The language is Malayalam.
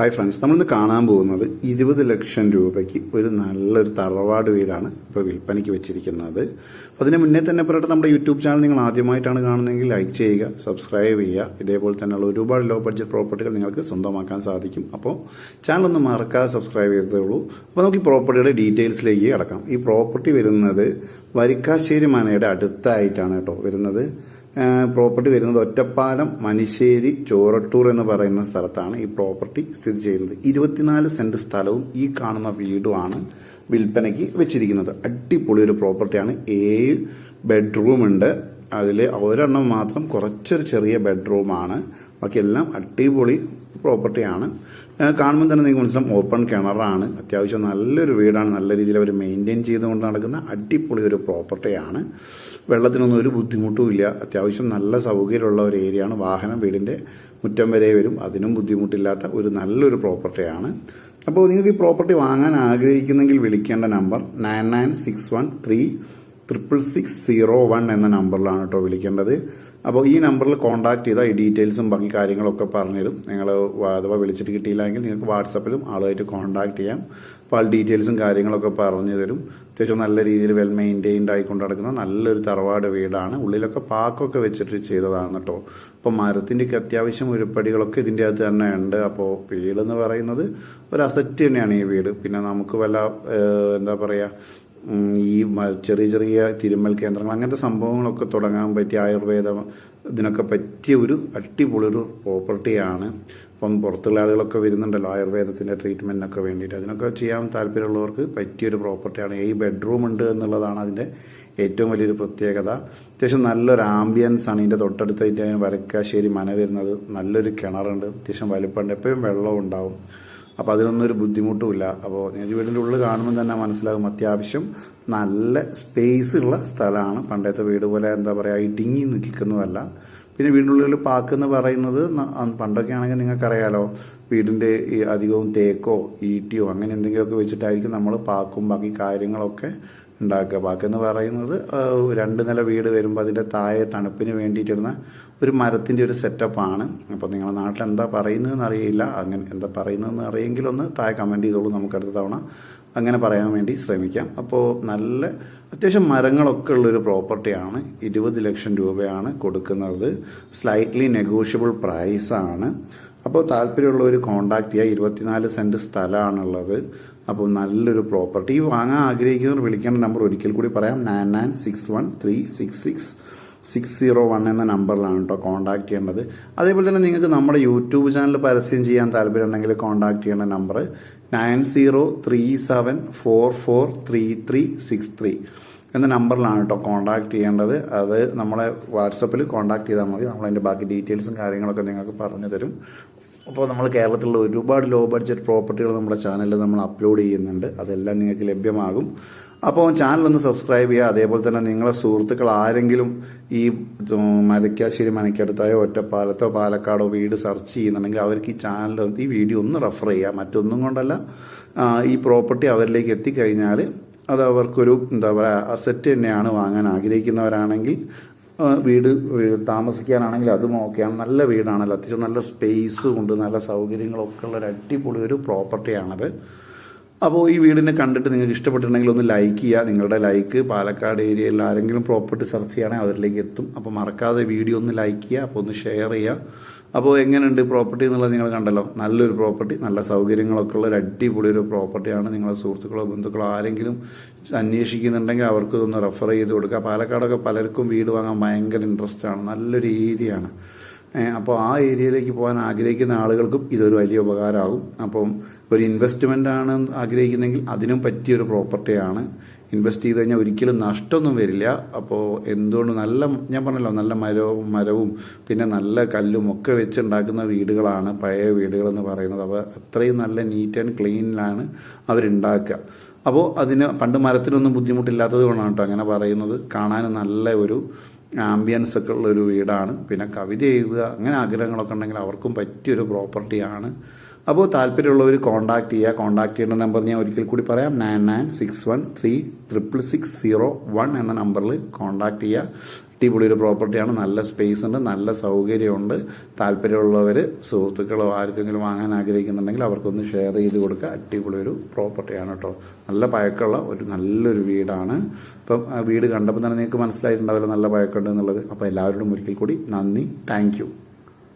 ഹായ് ഫ്രണ്ട്സ് നമ്മളിന്ന് കാണാൻ പോകുന്നത് ഇരുപത് ലക്ഷം രൂപയ്ക്ക് ഒരു നല്ലൊരു തറവാട് വീടാണ് ഇപ്പോൾ വിൽപ്പനയ്ക്ക് വെച്ചിരിക്കുന്നത്. അപ്പോൾ അതിന് മുന്നേ തന്നെ പറയട്ടെ നമ്മുടെ യൂട്യൂബ് ചാനൽ നിങ്ങൾ ആദ്യമായിട്ടാണ് കാണുന്നതെങ്കിൽ ലൈക്ക് ചെയ്യുക സബ്സ്ക്രൈബ് ചെയ്യുക. ഇതേപോലെ തന്നെയുള്ള ഒരുപാട് ലോ ബഡ്ജറ്റ് പ്രോപ്പർട്ടികൾ നിങ്ങൾക്ക് സ്വന്തമാക്കാൻ സാധിക്കും. അപ്പോൾ ചാനലൊന്ന് മറക്കാതെ സബ്സ്ക്രൈബ് ചെയ്തോളൂ അപ്പോൾ നമുക്ക് ഈ പ്രോപ്പർട്ടിയുടെ ഡീറ്റെയിൽസിലേക്ക് കിടക്കാം. ഈ പ്രോപ്പർട്ടി വരുന്നത് വരിക്കാശ്ശേരി മനയുടെ അടുത്തായിട്ടാണ് കേട്ടോ വരുന്നത്. പ്രോപ്പർട്ടി വരുന്നത് ഒറ്റപ്പാലം മനിശ്ശേരി ചോറട്ടൂർ എന്ന് പറയുന്ന സ്ഥലത്താണ് ഈ പ്രോപ്പർട്ടി സ്ഥിതി ചെയ്യുന്നത്. ഇരുപത്തിനാല് സെന്റ് സ്ഥലവും ഈ കാണുന്ന വീടുമാണ് വിൽപ്പനയ്ക്ക് വെച്ചിരിക്കുന്നത്. അടിപൊളി ഒരു പ്രോപ്പർട്ടിയാണ് ഏഴ് ബെഡ്റൂം ഉണ്ട്. അതിൽ ഒരെണ്ണം മാത്രം കുറച്ചൊരു ചെറിയ ബെഡ്റൂമാണ് ബാക്കിയെല്ലാം അടിപൊളി പ്രോപ്പർട്ടിയാണ് കാണുമ്പോൾ തന്നെ നിങ്ങൾക്ക് മനസ്സിലാവും. ഓപ്പൺ കിണറാണ്. അത്യാവശ്യം നല്ലൊരു വീടാണ്. നല്ല രീതിയിൽ അവർ മെയിന്റെയിൻ ചെയ്തുകൊണ്ട് നടക്കുന്ന അടിപൊളി ഒരു പ്രോപ്പർട്ടിയാണ് വെള്ളത്തിനൊന്നും ഒരു ബുദ്ധിമുട്ടും ഇല്ല. അത്യാവശ്യം നല്ല സൗകര്യമുള്ള ഒരു ഏരിയയാണ് വാഹനം വീടിന്റെ മുറ്റം വരെ വരും. അതിനും ബുദ്ധിമുട്ടില്ലാത്ത ഒരു നല്ലൊരു പ്രോപ്പർട്ടിയാണ് അപ്പോൾ നിങ്ങൾക്ക് ഈ പ്രോപ്പർട്ടി വാങ്ങാൻ ആഗ്രഹിക്കുന്നെങ്കിൽ വിളിക്കേണ്ട number nine nine six one three triple six zero one എന്ന നമ്പറിലാണ് കേട്ടോ വിളിക്കേണ്ടത്. അപ്പോൾ ഈ നമ്പറിൽ കോൺടാക്ട് ചെയ്താൽ ഈ ഡീറ്റെയിൽസും ബാക്കി കാര്യങ്ങളൊക്കെ പറഞ്ഞുതരും. നിങ്ങൾ അഥവാ വിളിച്ചിട്ട് കിട്ടിയില്ലെങ്കിൽ നിങ്ങൾക്ക് വാട്സപ്പിലും ആളുമായിട്ട് കോൺടാക്ട് ചെയ്യാം. അപ്പോൾ ഡീറ്റെയിൽസും കാര്യങ്ങളൊക്കെ പറഞ്ഞു തരും അത്യാവശ്യം നല്ല രീതിയിൽ വെൽ മെയിന്റെയിൻഡ് ആയിക്കൊണ്ട് നടക്കുന്ന നല്ലൊരു തറവാട് വീടാണ്. ഉള്ളിലൊക്കെ പാക്കൊക്കെ വെച്ചിട്ട് ചെയ്തതാണ് കേട്ടോ. അപ്പോൾ മരത്തിന്റെയൊക്കെ അത്യാവശ്യം ഉരുപ്പടികളൊക്കെ ഇതിന്റെ അകത്ത് തന്നെ ഉണ്ട്. അപ്പോൾ വീടെന്ന് പറയുന്നത് ഒരു അസറ്റ് തന്നെയാണ് ഈ വീട്. പിന്നെ നമുക്ക് വല്ല എന്താ പറയുക ഈ ചെറിയ ചെറിയ തിരുമ്മൽ കേന്ദ്രങ്ങൾ അങ്ങനത്തെ സംഭവങ്ങളൊക്കെ തുടങ്ങാൻ പറ്റിയ ആയുർവേദം ഇതിനൊക്കെ പറ്റിയ ഒരു അടിപൊളി ഒരു പ്രോപ്പർട്ടിയാണ്. അപ്പം പുറത്തുള്ള ആളുകളൊക്കെ വരുന്നുണ്ടല്ലോ ആയുർവേദത്തിന്റെ ട്രീറ്റ്മെന്റിനൊക്കെ വേണ്ടിയിട്ട്. അതിനൊക്കെ ചെയ്യാൻ താല്പര്യമുള്ളവർക്ക് പറ്റിയൊരു പ്രോപ്പർട്ടിയാണ്. ഈ ബെഡ്റൂം ഉണ്ട് എന്നുള്ളതാണ് അതിന്റെ ഏറ്റവും വലിയൊരു പ്രത്യേകത. അത്യാവശ്യം നല്ലൊരു ആംബിയൻസ് ആണ്. ഇതിന്റെ തൊട്ടടുത്തായിട്ട് വരക്കാശ്ശേരി മന വരുന്നത് നല്ലൊരു കിണറുണ്ട്. അത്യാവശ്യം വലുപ്പമുണ്ട്. എപ്പോഴും വെള്ളം ഉണ്ടാവും. അപ്പോൾ അതിനൊന്നും ഒരു ബുദ്ധിമുട്ടുമില്ല. അപ്പോൾ ഈ വീടിന്റെ ഉള്ളിൽ കാണുമ്പോൾ തന്നെ മനസ്സിലാകും അത്യാവശ്യം നല്ല സ്പേസ് ഉള്ള സ്ഥലമാണ്. പണ്ടത്തെ വീട് പോലെ എന്താ പറയുക ഇടുങ്ങി നിൽക്കുന്നതല്ല. പിന്നെ വീടിന്റെ ഉള്ളിൽ പാക്ക് എന്ന് പറയുന്നത് പണ്ടൊക്കെ ആണെങ്കിൽ നിങ്ങൾക്കറിയാലോ വീടിന്റെ ഈ അധികവും തേക്കോ ഈട്ടിയോ അങ്ങനെ എന്തെങ്കിലുമൊക്കെ വെച്ചിട്ടായിരിക്കും നമ്മൾ പാക്കും ബാക്കി കാര്യങ്ങളൊക്കെ ഉണ്ടാക്കുക. ബാക്കെന്ന് പറയുന്നത് രണ്ട് നില വീട് വരുമ്പോൾ അതിന്റെ താഴെ തണുപ്പിന് വേണ്ടിയിട്ടിരുന്ന ഒരു മരത്തിന്റെ ഒരു സെറ്റപ്പാണ്. അപ്പോൾ നിങ്ങളുടെ നാട്ടിൽ എന്താ പറയുന്നതെന്ന് അറിയില്ല അങ്ങനെ എന്താ പറയുന്നതെന്ന് അറിയെങ്കിലൊന്ന് താഴെ കമന്റ് ചെയ്തോളൂ. നമുക്ക് അടുത്ത തവണ അങ്ങനെ പറയാൻ വേണ്ടി ശ്രമിക്കാം. അപ്പോൾ നല്ല അത്യാവശ്യം മരങ്ങളൊക്കെ ഉള്ളൊരു പ്രോപ്പർട്ടിയാണ്. ഇരുപത് ലക്ഷം രൂപയാണ് കൊടുക്കുന്നത്. സ്ലൈറ്റ്ലി നെഗോഷ്യബിൾ പ്രൈസാണ് അപ്പോൾ താല്പര്യമുള്ളവർ കോണ്ടാക്ട് ചെയ്യുക ഇരുപത്തിനാല് സെന്റ് സ്ഥലമാണുള്ളത്. അപ്പോൾ നല്ലൊരു പ്രോപ്പർട്ടി. വാങ്ങാൻ ആഗ്രഹിക്കുന്നവർ വിളിക്കേണ്ട നമ്പർ ഒരിക്കൽ കൂടി പറയാം. Nine nine six one three six six. Six zero one എന്ന നമ്പറിലാണ് കേട്ടോ കോൺടാക്ട് ചെയ്യേണ്ടത്. അതേപോലെ തന്നെ നിങ്ങൾക്ക് നമ്മുടെ യൂട്യൂബ് ചാനൽ പരസ്യം ചെയ്യാൻ താല്പര്യമുണ്ടെങ്കിൽ കോൺടാക്ട് ചെയ്യേണ്ട number nine zero three seven four four three three six three എന്ന നമ്പറിലാണ് കേട്ടോ കോൺടാക്ട് ചെയ്യേണ്ടത്. അത് നമ്മളെ വാട്സപ്പിൽ കോൺടാക്ട് ചെയ്താൽ മതി. നമ്മളതിന്റെ ബാക്കി ഡീറ്റെയിൽസും കാര്യങ്ങളൊക്കെ നിങ്ങൾക്ക് പറഞ്ഞു തരും. അപ്പോൾ നമ്മൾ കേരളത്തിലുള്ള ഒരുപാട് ലോ ബഡ്ജറ്റ് പ്രോപ്പർട്ടികൾ നമ്മുടെ ചാനലിൽ നമ്മൾ അപ്ലോഡ് ചെയ്യുന്നുണ്ട്. അതെല്ലാം നിങ്ങൾക്ക് ലഭ്യമാകും. അപ്പോൾ ചാനൽ ഒന്ന് സബ്സ്ക്രൈബ് ചെയ്യുക. അതേപോലെ തന്നെ നിങ്ങളെ സുഹൃത്തുക്കൾ ആരെങ്കിലും ഈ മരക്കാശ്ശേരി മനക്കടുത്തായോ ഒറ്റപ്പാലത്തോ പാലക്കാടോ വീട് സെർച്ച് ചെയ്യുന്നുണ്ടെങ്കിൽ അവർക്ക് ഈ ചാനൽ ഈ വീഡിയോ ഒന്ന് റെഫർ ചെയ്യുക. മറ്റൊന്നും കൊണ്ടല്ല. ഈ പ്രോപ്പർട്ടി അവരിലേക്ക് എത്തിക്കഴിഞ്ഞാൽ അത് അവർക്കൊരു എന്താ പറയുക അസറ്റ് തന്നെയാണ് വാങ്ങാൻ ആഗ്രഹിക്കുന്നവരാണെങ്കിൽ വീട് താമസിക്കാനാണെങ്കിൽ അതും ഓക്കെയാണ് നല്ല വീടാണല്ലോ. അത്യാവശ്യം നല്ല സ്പേസും ഉണ്ട്. നല്ല സൗകര്യങ്ങളൊക്കെ ഉള്ള ഒരു അടിപൊളി ഒരു പ്രോപ്പർട്ടിയാണത് അപ്പോൾ ഈ വീടിനെ കണ്ടിട്ട് നിങ്ങൾക്ക് ഇഷ്ടപ്പെട്ടിട്ടുണ്ടെങ്കിൽ ഒന്ന് ലൈക്ക് ചെയ്യുക. നിങ്ങളുടെ ലൈക്ക് പാലക്കാട് ഏരിയയിൽ ആരെങ്കിലും പ്രോപ്പർട്ടി സെർച്ച് ചെയ്യുകയാണെങ്കിൽ അവരിലേക്ക് എത്തും. അപ്പോൾ മറക്കാതെ വീഡിയോ ഒന്ന് ലൈക്ക് ചെയ്യുക. അപ്പോൾ ഒന്ന് ഷെയർ ചെയ്യുക. അപ്പോൾ എങ്ങനെയുണ്ട് പ്രോപ്പർട്ടി എന്നുള്ളത് നിങ്ങൾ കണ്ടല്ലോ. നല്ലൊരു പ്രോപ്പർട്ടി നല്ല സൗകര്യങ്ങളൊക്കെ ഉള്ള ഒരു അടിപൊളി ഒരു പ്രോപ്പർട്ടിയാണ് നിങ്ങളുടെ സുഹൃത്തുക്കളോ ബന്ധുക്കളോ ആരെങ്കിലും അന്വേഷിക്കുന്നുണ്ടെങ്കിൽ അവർക്ക് റെഫർ ചെയ്ത് കൊടുക്കുക. പാലക്കാടൊക്കെ പലർക്കും വീട് വാങ്ങാൻ ഭയങ്കര ഇൻട്രസ്റ്റ് ആണ്. നല്ലൊരു ഏരിയ ആണ്. ഏഹ് അപ്പോൾ ആ ഏരിയയിലേക്ക് പോകാൻ ആഗ്രഹിക്കുന്ന ആളുകൾക്കും ഇതൊരു വലിയ ഉപകാരമാകും. അപ്പം ഒരു ഇൻവെസ്റ്റ്മെന്റ് ആണ് ആഗ്രഹിക്കുന്നെങ്കിൽ അതിനും പറ്റിയൊരു പ്രോപ്പർട്ടിയാണ് ഇൻവെസ്റ്റ് ചെയ്ത് കഴിഞ്ഞാൽ ഒരിക്കലും നഷ്ടമൊന്നും വരില്ല. അപ്പോൾ എന്തുകൊണ്ട് നല്ല ഞാൻ പറഞ്ഞല്ലോ നല്ല മരവും മരവും പിന്നെ നല്ല കല്ലും ഒക്കെ വെച്ചുണ്ടാക്കുന്ന വീടുകളാണ് പഴയ വീടുകളെന്ന് പറയുന്നത്. അപ്പോൾ അത്രയും നല്ല നീറ്റ് ആൻഡ് ക്ലീനിലാണ് അവരുണ്ടാക്കുക. അപ്പോൾ അതിന് പണ്ട് മരത്തിനൊന്നും ബുദ്ധിമുട്ടില്ലാത്തത് കൊണ്ടാണ് കേട്ടോ അങ്ങനെ പറയുന്നത്. കാണാൻ നല്ല ഒരു ആംബിയൻസ് ഒക്കെ ഉള്ള ഒരു വീടാണ്. പിന്നെ കവിത എഴുതുക അങ്ങനെ ആഗ്രഹങ്ങളൊക്കെ ഉണ്ടെങ്കിൽ അവർക്കും പറ്റിയൊരു പ്രോപ്പർട്ടിയാണ്. അപ്പോൾ താല്പര്യമുള്ളവർ കോൺടാക്ട് ചെയ്യുക. കോൺടാക്ട് ചെയ്യേണ്ട നമ്പർ ഞാൻ ഒരിക്കൽ കൂടി പറയാം. Nine nine six one three triple six zero one എന്ന നമ്പറിൽ കോൺടാക്ട് ചെയ്യുക. അടിപൊളി ഒരു പ്രോപ്പർട്ടിയാണ്. നല്ല സ്പേസ് ഉണ്ട് നല്ല സൗകര്യമുണ്ട്. താല്പര്യമുള്ളവർ സുഹൃത്തുക്കളോ ആർക്കെങ്കിലും വാങ്ങാൻ ആഗ്രഹിക്കുന്നുണ്ടെങ്കിൽ അവർക്കൊന്ന് ഷെയർ ചെയ്ത് കൊടുക്കുക. അടിപൊളി ഒരു പ്രോപ്പർട്ടിയാണ് കേട്ടോ. നല്ല പഴക്കമുള്ള ഒരു നല്ലൊരു വീടാണ്. ഇപ്പം ആ വീട് കണ്ടപ്പോൾ തന്നെ നിങ്ങൾക്ക് മനസ്സിലായിട്ടുണ്ടാവില്ല നല്ല പഴക്കമുണ്ട് എന്നുള്ളത്. അപ്പോൾ എല്ലാവരോടും ഒരിക്കൽ കൂടി നന്ദി. താങ്ക്